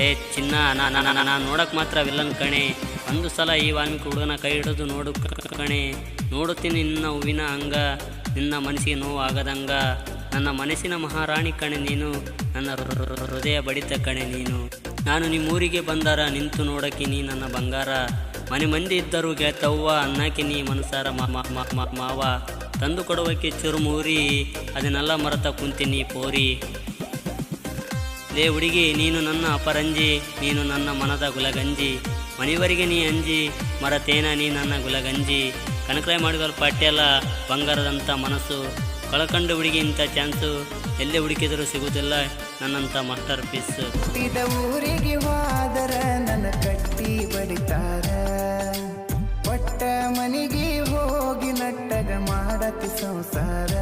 ಲೇ ಚಿನ್ನ ನಾನು ನೋಡಕ್ ಮಾತ್ರ ವಿಲ್ಲನ್ ಕಣೆ. ಒಂದು ಸಲ ಈ ವಾಲ್ಮೀಕಿ ಹುಡುಗನ ಕೈ ಹಿಡಿದು ನೋಡು ಕಣೆ. ನೋಡುತ್ತೀನಿ ನಿನ್ನ ಹೂವಿನ ಅಂಗ, ನಿನ್ನ ಮನಸ್ಸಿಗೆ ನೋವು ಆಗದಂಗ ನನ್ನ ಮನಸ್ಸಿನ ಮಹಾರಾಣಿ ಕಣೆ ನೀನು, ನನ್ನ ಹೃದಯ ಬಡಿತ ಕಣೆ ನೀನು. ನಾನು ನಿಮ್ಮೂರಿಗೆ ಬಂದಾರ, ನಿಂತು ನೋಡಕ್ಕೆ ನೀ ನನ್ನ ಬಂಗಾರ. ಮನೆ ಮಂದಿ ಇದ್ದರು ಗೆಳತವ್ವ ಅನ್ನಕ್ಕೆ ನೀ ಮನಸಾರ ಮಾವ. ತಂದು ಕೊಡುವಕ್ಕೆ ಚುರುಮೂರಿ, ಅದನ್ನೆಲ್ಲ ಮರೆತ ಕುಂತೀನಿ ಪೋರಿ. ಲೇ ಹುಡುಗಿ, ನೀನು ನನ್ನ ಅಪರಂಜಿ, ನೀನು ನನ್ನ ಮನದ ಗುಲಗಂಜಿ. ಮಣಿವರಿಗೆ ನೀ ಅಂಜಿ, ಮರತೇನ ನೀ ನನ್ನ ಗುಲಗಂಜಿ. ಕನಕರಾಯ ಮಾಡಿದವರು ಪಾಟ್ಯಲ್ಲ ಬಂಗಾರದಂಥ ಮನಸ್ಸು. ಕಳಕಂಡು ಹುಡುಗಿ ಇಂಥ ಚಾನ್ಸು, ಎಲ್ಲೇ ಹುಡುಕಿದರೂ ಸಿಗುವುದಿಲ್ಲ ನನ್ನಂಥ ಮಾಸ್ಟರ್ ಪೀಸ್. ಊರಿಗೆ ಹೋದರ ನನ್ನ ಕಟ್ಟಿ ಬಡಿತಾರ. ಪಟ್ಟ ಮನಿಗೆ ಹೋಗಿ ನಟ್ಟಗ ಮಾಡತಿ ಸಂಸಾರ.